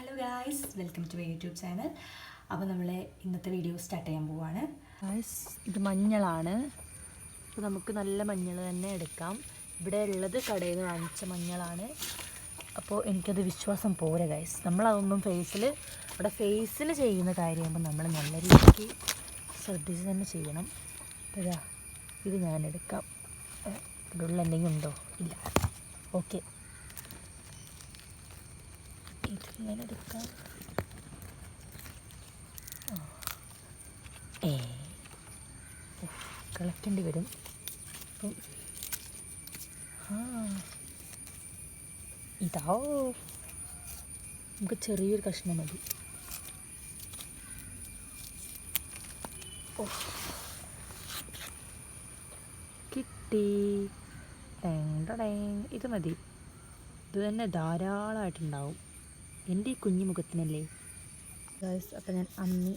Hello guys welcome to my YouTube channel അപ്പോൾ നമ്മൾ ഇന്നത്തെ വീഡിയോ സ്റ്റാർട്ട് ചെയ്യാൻ പോവാണ്. ഗായ്സ് ഇത് മഞ്ഞളാണ്. അപ്പോൾ നമുക്ക് നല്ല മഞ്ഞൾ തന്നെ എടുക്കാം. ഇവിടെ ഉള്ളത് കടയിൽ നിന്ന് വാങ്ങിച്ച മഞ്ഞളാണ്. അപ്പോൾ എനിക്കത് വിശ്വാസം പോരാ ഗൈസ് നമ്മളതൊന്നും ഫേസിൽ ഇവിടെ ഫേസിൽ ചെയ്യുന്ന കാര്യമാകുമ്പോൾ നമ്മൾ നല്ല രീതിക്ക് ശ്രദ്ധിച്ച് തന്നെ ചെയ്യണം. ഇതാ ഇത് ഇവിടെ ഉള്ള എന്തെങ്കിലും ഉണ്ടോ? ഇല്ല. ഓക്കെ ഞാൻ എടുക്കാം ഏ. വരും. അപ്പം ആ. ഇതാ. നമുക്ക് ചെറിയൊരു കഷ്ണം മതി. കിട്ടി. ഇത് മതി. ഇത് തന്നെ ധാരാളമായിട്ടുണ്ടാവും എന്റെ കുഞ്ഞു മുഖത്തിനല്ലേ? ഗൈസ് അപ്പം ഞാൻ അമ്മി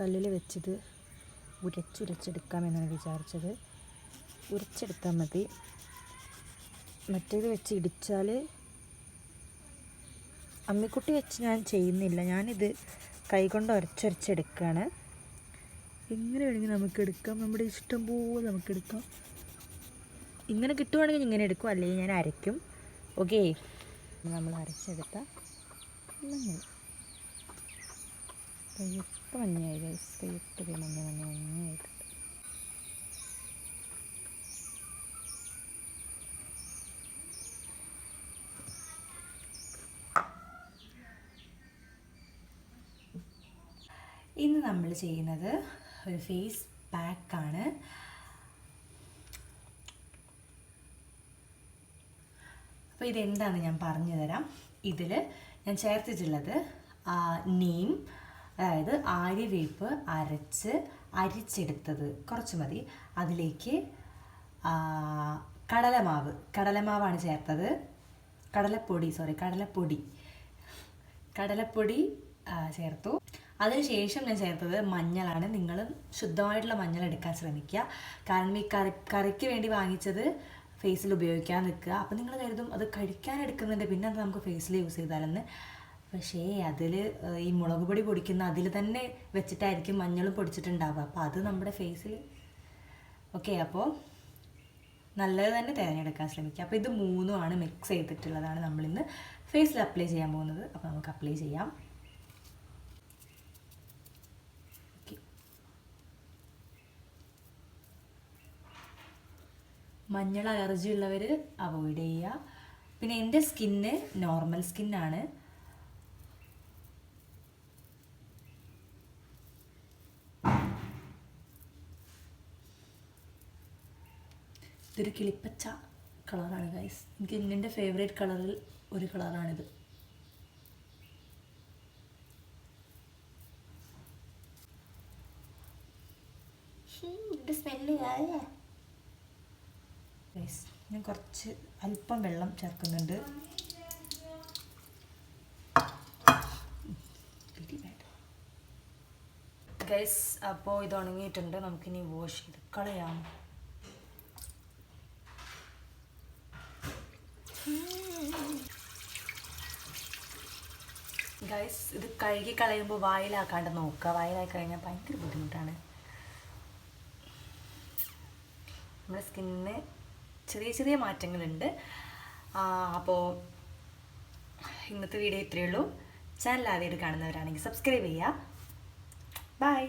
കല്ലിൽ വെച്ചത് ഉരച്ചുരച്ചെടുക്കാമെന്നാണ് വിചാരിച്ചത്. ഉരച്ചെടുത്താൽ മതി. മറ്റേത് വെച്ച് ഇടിച്ചാൽ അമ്മിക്കുട്ടി വെച്ച് ഞാൻ ചെയ്യുന്നില്ല. ഞാനിത് കൈകൊണ്ട് ഉരച്ചുരച്ചെടുക്കുകയാണ്. എങ്ങനെ വേണമെങ്കിൽ നമുക്ക് എടുക്കാം. നമ്മുടെ ഇഷ്ടം പോലെ നമുക്ക് എടുക്കാം. ഇങ്ങനെ കിട്ടുവാണെങ്കിൽ ഇങ്ങനെ എടുക്കും. അല്ലെങ്കിൽ ഞാൻ അരയ്ക്കും. ഓക്കെ നമ്മൾ അരച്ചെടുത്ത മഞ്ഞൾ കയ്യൊക്കെ മഞ്ഞയായി ഗൈസ് കയ്യൊക്കെ ദേ മഞ്ഞ മഞ്ഞ മഞ്ഞായിട്ട് ഇന്ന് നമ്മൾ ചെയ്യുന്നത് ഒരു ഫേസ് പാക്കാണ്. അപ്പോൾ ഇതെന്താണെന്ന് ഞാൻ പറഞ്ഞു തരാം. ഇതിൽ ഞാൻ ചേർത്തിട്ടുള്ളത് നീം അതായത് ആര്യവേപ്പ് അരച്ച് അരിച്ചെടുത്തത്. കുറച്ച് മതി. അതിലേക്ക് കടലമാവ്. കടലമാവാണ് ചേർത്തത്. കടലപ്പൊടി സോറി കടലപ്പൊടി. കടലപ്പൊടി ചേർത്തു. അതിനുശേഷം ഞാൻ ചേർത്തത് മഞ്ഞളാണ്. നിങ്ങൾ ശുദ്ധമായിട്ടുള്ള മഞ്ഞൾ എടുക്കാൻ ശ്രമിക്കുക. കാരണം ഈ കറി കറിക്ക് വേണ്ടി വാങ്ങിച്ചത് ഫേസിൽ ഉപയോഗിക്കാൻ നിൽക്കുക. അപ്പം നിങ്ങൾ കരുതും അത് കഴിക്കാൻ എടുക്കുന്നുണ്ട് പിന്നെ അത് നമുക്ക് ഫേസിൽ യൂസ് ചെയ്താലെന്ന്. പക്ഷേ അതിൽ ഈ മുളക് പൊടി പൊടിക്കുന്ന അതിൽ തന്നെ വെച്ചിട്ടായിരിക്കും മഞ്ഞൾ പൊടിച്ചിട്ടുണ്ടാവുക. അപ്പോൾ അത് നമ്മുടെ ഫേസിൽ ഓക്കെ അപ്പോൾ നല്ലത് തന്നെ തിരഞ്ഞെടുക്കാൻ ശ്രമിക്കുക. അപ്പോൾ ഇത് മൂന്നുമാണ് മിക്സ് ചെയ്തിട്ടുള്ളതാണ് നമ്മളിന്ന് ഫേസിൽ അപ്ലൈ ചെയ്യാൻ പോകുന്നത്. അപ്പോൾ നമുക്ക് അപ്ലൈ ചെയ്യാം. മഞ്ഞൾ അലർജി ഉള്ളവർ അവോയ്ഡ് ചെയ്യുക. പിന്നെ എന്റെ സ്കിന്ന് നോർമൽ സ്കിന്നാണ്. ഇതൊരു കിളിപ്പച്ച കളറാണ് ഗൈസ് എനിക്ക് എന്റെ ഫേവറേറ്റ് കളറിൽ ഒരു കളറാണിത്. സ്മെല്ല് ഗൈസ് ഞാൻ കുറച്ച് അല്പം വെള്ളം ചേർക്കുന്നുണ്ട്. ഗൈസ് അപ്പോൾ ഇത് ഉണങ്ങിയിട്ടുണ്ട്. നമുക്കിനി വാഷ് ചെയ്ത് കളയാം. ഗൈസ് ഇത് കഴുകി കളയുമ്പോൾ വായിലാക്കാണ്ട് നോക്കുക. വായിലായി കഴിഞ്ഞാൽ ഭയങ്കര ബുദ്ധിമുട്ടാണ്. നമ്മുടെ സ്കിന്നിന് ചെറിയ ചെറിയ മാറ്റങ്ങളുണ്ട്. അപ്പോൾ ഇന്നത്തെ വീഡിയോ ഇത്രയേ ഉള്ളൂ. ചാനൽ ആദ്യമായിട്ട് കാണുന്നവരാണെങ്കിൽ സബ്സ്ക്രൈബ് ചെയ്യുക ബൈ